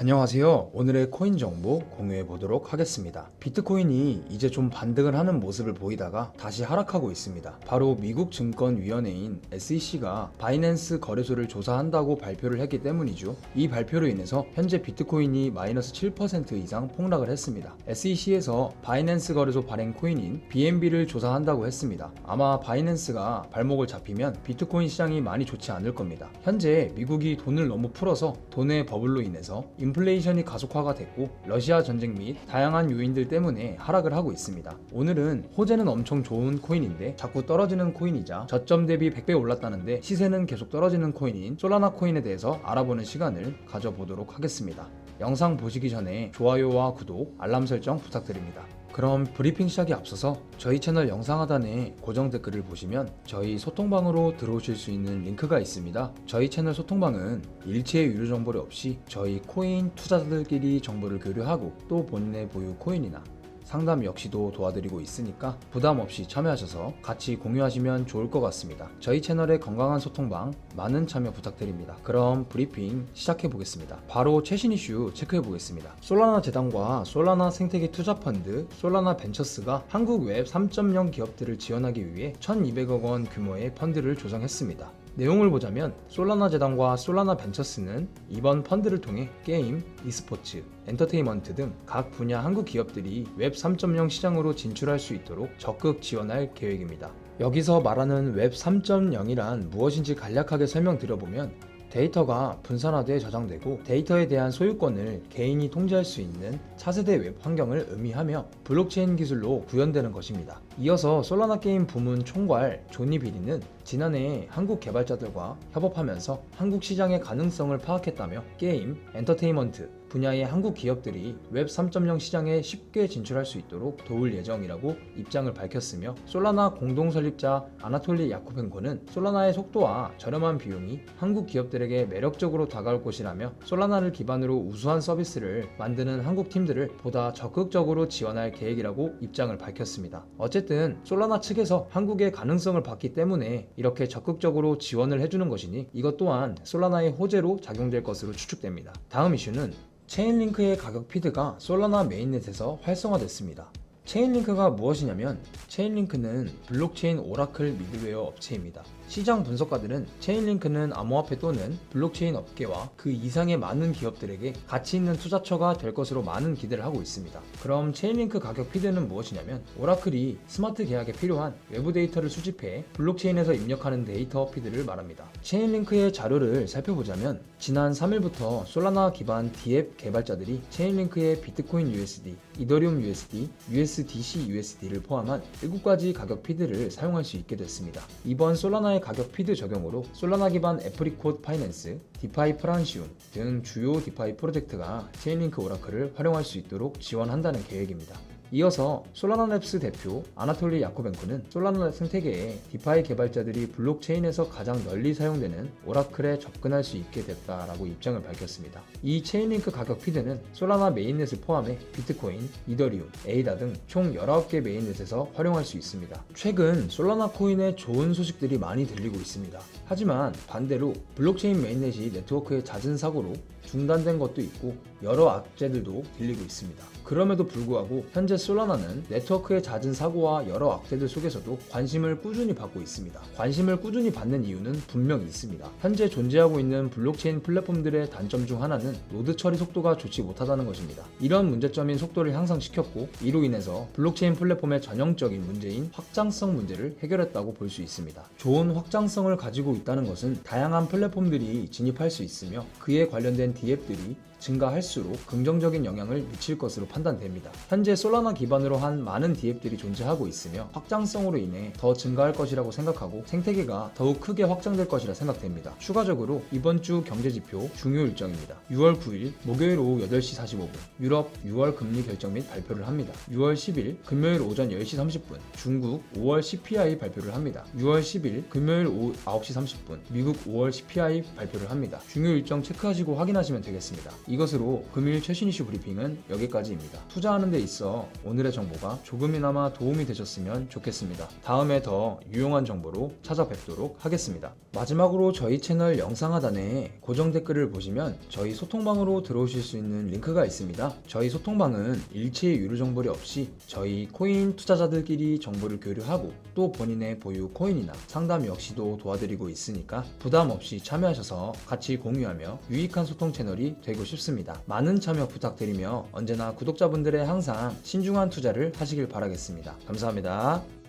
안녕하세요. 오늘의 코인 정보 공유해 보도록 하겠습니다. 비트코인이 이제 좀 반등을 하는 모습을 보이다가 다시 하락하고 있습니다. 바로 미국 증권위원회인 SEC가 바이낸스 거래소를 조사한다고 발표를 했기 때문이죠. 이 발표로 인해서 현재 비트코인이 마이너스 7% 이상 폭락을 했습니다. SEC에서 바이낸스 거래소 발행 코인인 BNB를 조사한다고 했습니다. 아마 바이낸스가 발목을 잡히면 비트코인 시장이 많이 좋지 않을 겁니다. 현재 미국이 돈을 너무 풀어서 돈의 버블로 인해서 인플레이션이 가속화가 됐고 러시아 전쟁 및 다양한 요인들 때문에 하락을 하고 있습니다. 오늘은 호재는 엄청 좋은 코인인데 자꾸 떨어지는 코인이자 저점 대비 100배 올랐다는데 시세는 계속 떨어지는 코인인 솔라나 코인에 대해서 알아보는 시간을 가져보도록 하겠습니다. 영상 보시기 전에 좋아요와 구독, 알람 설정 부탁드립니다. 그럼 브리핑 시작에 앞서서 저희 채널 영상 하단에 고정 댓글을 보시면 저희 소통방으로 들어오실 수 있는 링크가 있습니다. 저희 채널 소통방은 일체의 유료 정보를 없이 저희 코인 투자자들끼리 정보를 교류하고 또 본인의 보유 코인이나 상담 역시도 도와드리고 있으니까 부담 없이 참여하셔서 같이 공유하시면 좋을 것 같습니다. 저희 채널의 건강한 소통방 많은 참여 부탁드립니다. 그럼 브리핑 시작해 보겠습니다. 바로 최신 이슈 체크해 보겠습니다. 솔라나 재단과 솔라나 생태계 투자 펀드, 솔라나 벤처스가 한국 웹 3.0 기업들을 지원하기 위해 1,200억 원 규모의 펀드를 조성했습니다. 내용을 보자면 솔라나 재단과 솔라나 벤처스는 이번 펀드를 통해 게임, e스포츠, 엔터테인먼트 등 각 분야 한국 기업들이 웹 3.0 시장으로 진출할 수 있도록 적극 지원할 계획입니다. 여기서 말하는 웹 3.0이란 무엇인지 간략하게 설명드려보면 데이터가 분산화돼 저장되고 데이터에 대한 소유권을 개인이 통제할 수 있는 차세대 웹 환경을 의미하며 블록체인 기술로 구현되는 것입니다. 이어서 솔라나 게임 부문 총괄 조니 비리는 지난해 한국 개발자들과 협업하면서 한국 시장의 가능성을 파악했다며 게임, 엔터테인먼트 분야의 한국 기업들이 웹 3.0 시장에 쉽게 진출할 수 있도록 도울 예정이라고 입장을 밝혔으며 솔라나 공동 설립자 아나톨리 야코펜코는 솔라나의 속도와 저렴한 비용이 한국 기업들에게 매력적으로 다가올 것이라며 솔라나를 기반으로 우수한 서비스를 만드는 한국 팀들을 보다 적극적으로 지원할 계획이라고 입장을 밝혔습니다. 어쨌든 솔라나 측에서 한국의 가능성을 봤기 때문에 이렇게 적극적으로 지원을 해주는 것이니 이것 또한 솔라나의 호재로 작용될 것으로 추측됩니다. 다음 이슈는 체인링크의 가격 피드가 솔라나 메인넷에서 활성화됐습니다. 체인링크가 무엇이냐면 체인링크는 블록체인 오라클 미드웨어 업체입니다. 시장 분석가들은 체인링크는 암호화폐 또는 블록체인 업계와 그 이상의 많은 기업들에게 가치 있는 투자처가 될 것으로 많은 기대를 하고 있습니다. 그럼 체인링크 가격 피드는 무엇이냐면 오라클이 스마트 계약에 필요한 외부 데이터를 수집해 블록체인에서 입력하는 데이터 피드를 말합니다. 체인링크의 자료를 살펴보자면 지난 3일부터 솔라나 기반 디앱 개발자들이 체인링크의 비트코인 USD, 이더리움 USD, USDC USD를 포함한 7가지 가격 피드를 사용할 수 있게 됐습니다. 이번 솔라나의 가격 피드 적용으로 솔라나 기반 애프리콧 파이낸스, 디파이 프란시움 등 주요 디파이 프로젝트가 체인링크 오라클을 활용할 수 있도록 지원한다는 계획입니다. 이어서 솔라나랩스 대표 아나톨리 야코벤코는 솔라나 생태계에 디파이 개발자들이 블록체인에서 가장 널리 사용되는 오라클에 접근할 수 있게 됐다라고 입장을 밝혔습니다. 이 체인링크 가격 피드는 솔라나 메인넷을 포함해 비트코인, 이더리움, 에이다 등 총 19개 메인넷에서 활용할 수 있습니다. 최근 솔라나 코인의 좋은 소식들이 많이 들리고 있습니다. 하지만 반대로 블록체인 메인넷이 네트워크의 잦은 사고로 중단된 것도 있고 여러 악재들도 들리고 있습니다. 그럼에도 불구하고 현재 솔라나는 네트워크의 잦은 사고와 여러 악재들 속에서도 관심을 꾸준히 받고 있습니다. 관심을 꾸준히 받는 이유는 분명히 있습니다. 현재 존재하고 있는 블록체인 플랫폼들의 단점 중 하나는 노드 처리 속도가 좋지 못하다는 것입니다. 이런 문제점인 속도를 향상시켰고 이로 인해서 블록체인 플랫폼의 전형적인 문제인 확장성 문제를 해결했다고 볼 수 있습니다. 좋은 확장성을 가지고 있다는 것은 다양한 플랫폼들이 진입할 수 있으며 그에 관련된 디앱들이 증가할수록 긍정적인 영향을 미칠 것으로 판단됩니다. 현재 솔라나 기반으로 한 많은 디앱들이 존재하고 있으며 확장성으로 인해 더 증가할 것이라고 생각하고 생태계가 더욱 크게 확장될 것이라 생각됩니다. 추가적으로 이번 주 경제지표 중요 일정입니다. 6월 9일 목요일 오후 8시 45분 유럽 6월 금리 결정 및 발표를 합니다. 6월 10일 금요일 오전 10시 30분 중국 5월 CPI 발표를 합니다. 6월 10일 금요일 오후 9시 30분 미국 5월 CPI 발표를 합니다. 중요 일정 체크하시고 확인하시 확인하시면 되겠습니다. 이것으로 금일 최신 이슈 브리핑은 여기까지입니다. 투자하는 데 있어 오늘의 정보가 조금이나마 도움이 되셨으면 좋겠습니다. 다음에 더 유용한 정보로 찾아뵙도록 하겠습니다. 마지막으로 저희 채널 영상 하단에 고정 댓글을 보시면 저희 소통방으로 들어오실 수 있는 링크가 있습니다. 저희 소통방은 일체의 유료 정보리 없이 저희 코인 투자자들끼리 정보를 교류하고 또 본인의 보유 코인이나 상담 역시도 도와드리고 있으니까 부담 없이 참여하셔서 같이 공유하며 유익한 소통 채널이 되고 싶습니다. 많은 참여 부탁드리며 언제나 구독자분들의 항상 신중한 투자를 하시길 바라겠습니다. 감사합니다.